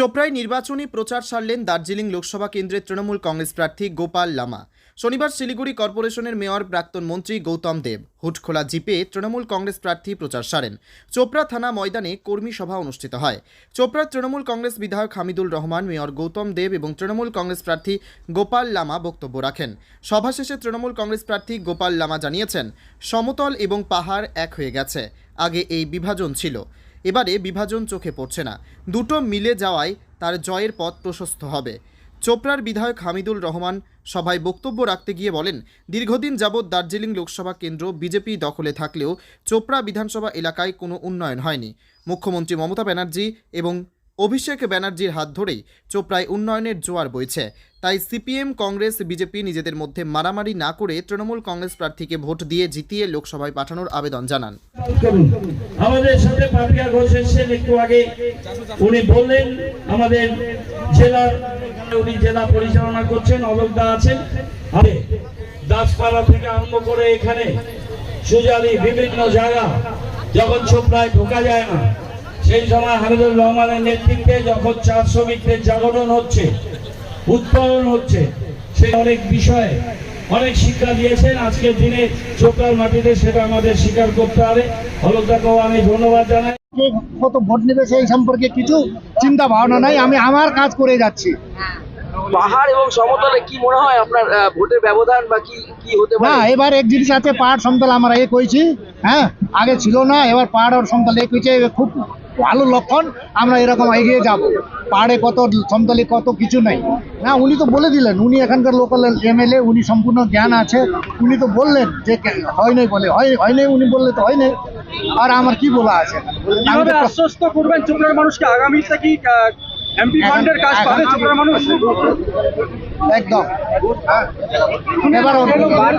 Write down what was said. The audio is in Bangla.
চোপড়ায় নির্বাচনী প্রচার সারলেন দার্জিলিং লোকসভা কেন্দ্রের তৃণমূল কংগ্রেস প্রার্থী গোপাল লামা। শনিবার শিলিগুড়ি কর্পোরেশনের মেয়র প্রাক্তন মন্ত্রী গৌতম দেব হুটখোলা জিপে তৃণমূল কংগ্রেস প্রার্থী প্রচার সারেন। চোপড়া থানা ময়দানে কর্মী সভা অনুষ্ঠিত হয়। চোপড়ার তৃণমূল কংগ্রেস বিধায়ক হামিদুল রহমান, মেয়র গৌতম দেব এবং তৃণমূল কংগ্রেস প্রার্থী গোপাল লামা বক্তব্য রাখেন। সভা শেষে তৃণমূল কংগ্রেস প্রার্থী গোপাল লামা জানিয়েছেন, সমতল এবং পাহাড় এক হয়ে গেছে। আগে এই বিভাজন ছিল। এবারে বিভাজন চোখে পড়ছে না। দুটো মিলে যাওয়ায় তার জয়ের পথ প্রশস্ত হবে। চোপড়ার বিধায়ক হামিদুল রহমান সভায় বক্তব্য রাখতে গিয়ে বলেন, দীর্ঘদিন যাবৎ দার্জিলিং লোকসভা কেন্দ্র বিজেপি দখলে থাকলেও চোপড়া বিধানসভা এলাকায় কোনো উন্নয়ন হয়নি। মুখ্যমন্ত্রী মমতা ব্যানার্জি এবং অভিষেক ব্যানার্জির হাত ধরেই চোপড়ায় উন্নয়নের জোয়ার বইছে। তাই সিপিএম, কংগ্রেস, বিজেপি নিজেদের মধ্যে মারামারি না করে তৃণমূল কংগ্রেস প্রার্থীকে ভোট দিয়ে জিতিয়ে লোকসভায় পাঠানোর আবেদন জানান। আমাদের সাথে পাপিয়া ঘোষ এসেছেন একটু আগে। উনি বললেন, আমাদের জেলার, উনি জেলা পরিচালনা করছেন অলোকদা আছেন। আরে, দাসপাড়া থেকে আরম্ভ করে এখানে সুজালি বিভিন্ন জায়গা, যখন চোপড়ায় ঢোকা যায় না সেই সময় হামিদুর রহমানের নেতৃত্বে যখন চা শ্রমিকদের জাগরণ হচ্ছে উৎপাদন হচ্ছে সে অনেক বিষয়ে অনেক শিক্ষা দিয়েছেন। আজকের দিনে চোপড়ার মাটিতে সেটা আমাদের স্বীকার করতে হবে। হলদাকেও আমি ধন্যবাদ জানাই। কত ভোট নেবে সেই সম্পর্কে কিছু চিন্তা ভাবনা নাই আমি আমার কাজ করে যাচ্ছি। পাহাড় এবং সমতলে কি মনে হয় আপনার ভোটের ব্যবধান বা কি কি হতে না এবার এক জিনিস আছে পাহাড় সমতল আমরা এক হয়েছি হ্যাঁ? আগে ছিল না এবার পাহাড় আর সমতল এক হয়েছে এবার খুব ভালো লক্ষণ আমরা এরকম এগিয়ে যাব। পাহাড়ে কত সমতলে কত কিছু নেই। না উনি তো বলে দিলেন উনি এখানকার লোকাল এমএলএ উনি সম্পূর্ণ জ্ঞান আছে। উনি তো বললেন যে হয় নাই বলে হয় হয় নাই উনি বললে তো হয় নাই। আর আমার কি বলা আছে? আশ্বস্ত করবেন চোপড়ার মানুষকে? আগামীতে কি এমপি ফান্ডের কাজ পাবে এখন- মানুষ? একদম। এবার বারবার